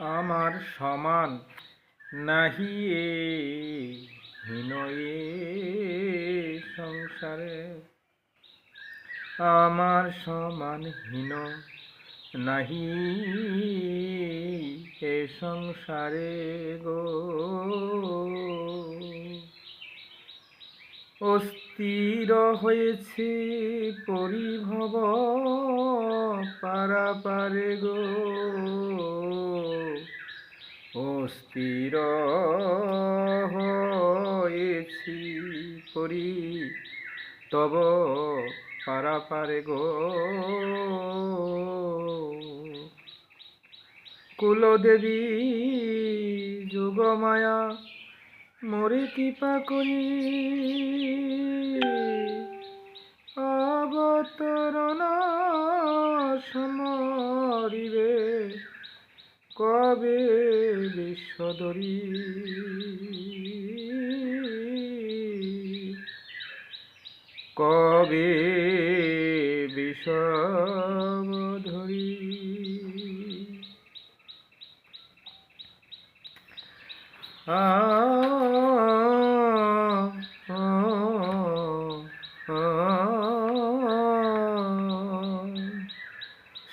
আমার সমান নাহি এ হীন এ সংসারে। আমার সমান হীন নাহি এ সংসারে গো। অস্থির হয়েছে পরিভব পারাপারে গো। অস্থির হয়েছি পরি তব পারাপারে গো। কুলদেবী যোগমায়া মোরে কৃপা করি। অবতরণ সমরিবে কবে বিশ্বদরী কবে বিষধরী আ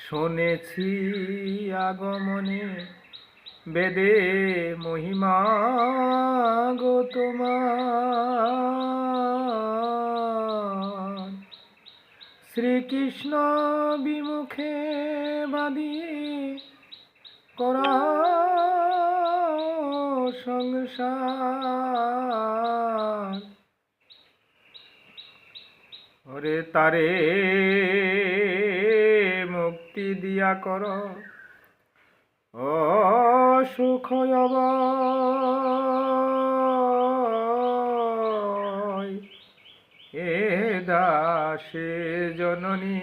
শুনেছি আগমনে বেদে মহিমা গো তোমার। শ্রীকৃষ্ণ বিমুখে বাদিয়ে করা সংসার। ওরে তারে মুক্তি দিয়া কর। ও সুখ এ দাসে জননী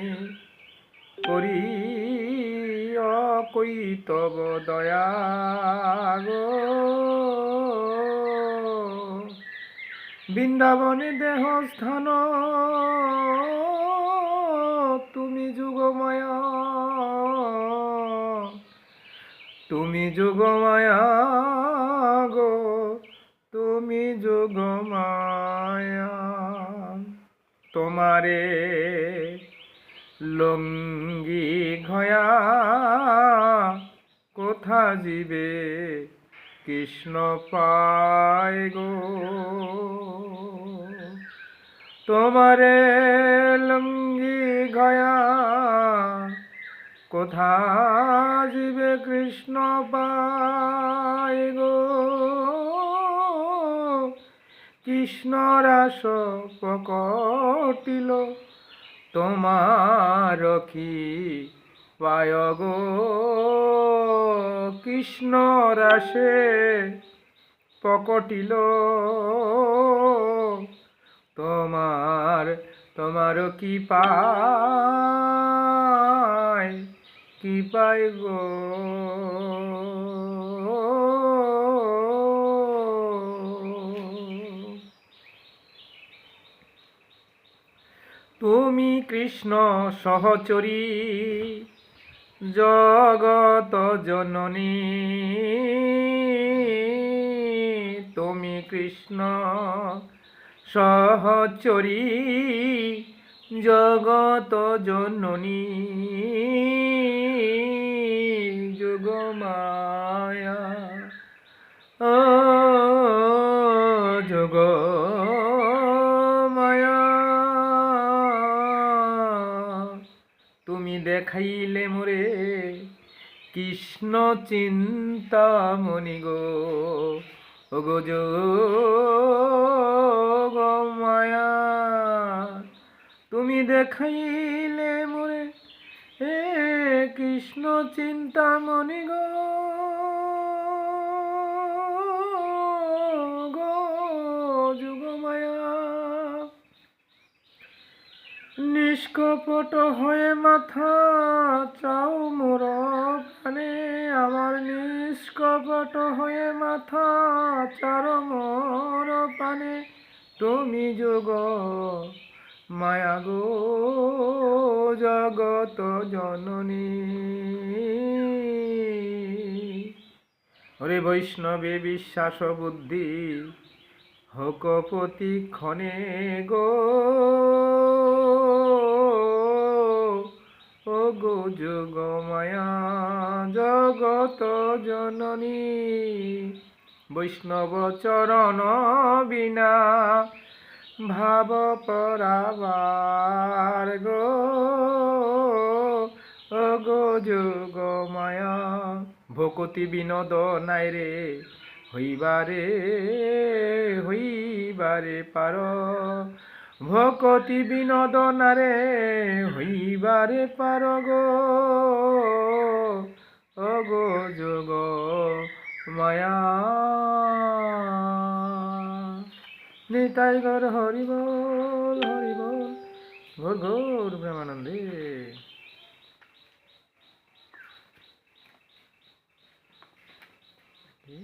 করি কই তব দয়া গো। বৃন্দাবনে দেহ স্থান তুমি যুগমায়া তুমি যুগমায়া গো, তুমি যুগমায়া। তোমারে লঙ্গি ঘয়া, কোথা ଯିବେ কৃষ্ণ পায় গো? তোমারে লঙ্গি ঘয়া কোথা ଯିବେ কৃষ্ণ পায় গো? কৃষ্ণ রাস পকটিল তোমার কি পায় গো? কৃষ্ণ রাসে পকটিল, তোমার তোমার কি পায় কি গো? তুমি কৃষ্ণ সহচরী জগত জননী। তুমি কৃষ্ণ সহচরী জগত জননী। যোগমায়া। ও যোগ মায়া তুমি দেখাইলে মোরে কৃষ্ণ চিন্তা মনি গো। গো যোগ মায়া তুমি দেখাইলে মোরে হে কৃষ্ণ চিন্তা মনি গো গো যুগমায়া। নিষ্কপট হয়ে মাথা চাও মোর পানে আমার নিষ্কপট হয়ে মাথা চার মোর পানে তুমি যোগ মায়া গো জগত জননী। হরে বৈষ্ণবে বিশ্বাস বুদ্ধি হকপতি ক্ষণে গো। ও গো যোগ মায়া জগত জননী, বৈষ্ণব চরণ বিনা ভাব পরাবার গো গো যোগ মায়া ভকতি বিনোদ নাই রে হইবারে হইবারে পার। ভকতি বিনোদ নারে হইবারে পার গো, ও গো যোগ মায়া নিতাই গর হরি বল হরি বল ঘোর ঘোর প্রেমানন্দে কি?